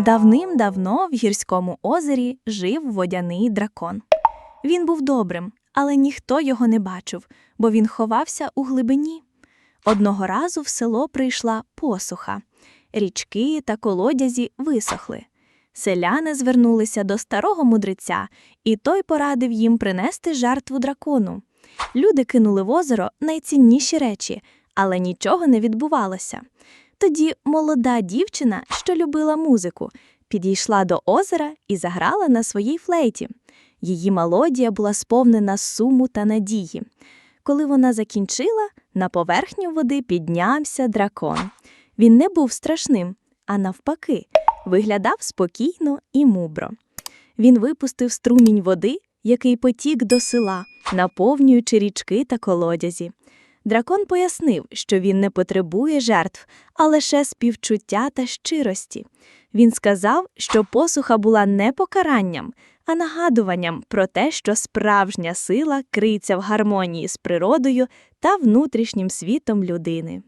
Давним-давно в гірському озері жив водяний дракон. Він був добрим, але ніхто його не бачив, бо він ховався у глибині. Одного разу в село прийшла посуха. Річки та колодязі висохли. Селяни звернулися до старого мудреця, і той порадив їм принести жертву дракону. Люди кинули в озеро найцінніші речі, але нічого не відбувалося. Тоді молода дівчина, що любила музику, підійшла до озера і заграла на своїй флейті. Її мелодія була сповнена суму та надії. Коли вона закінчила, на поверхню води піднявся дракон. Він не був страшним, а навпаки, виглядав спокійно і мудро. Він випустив струмінь води, який потік до села, наповнюючи річки та колодязі. Дракон пояснив, що він не потребує жертв, а лише співчуття та щирості. Він сказав, що посуха була не покаранням, а нагадуванням про те, що справжня сила криється в гармонії з природою та внутрішнім світом людини.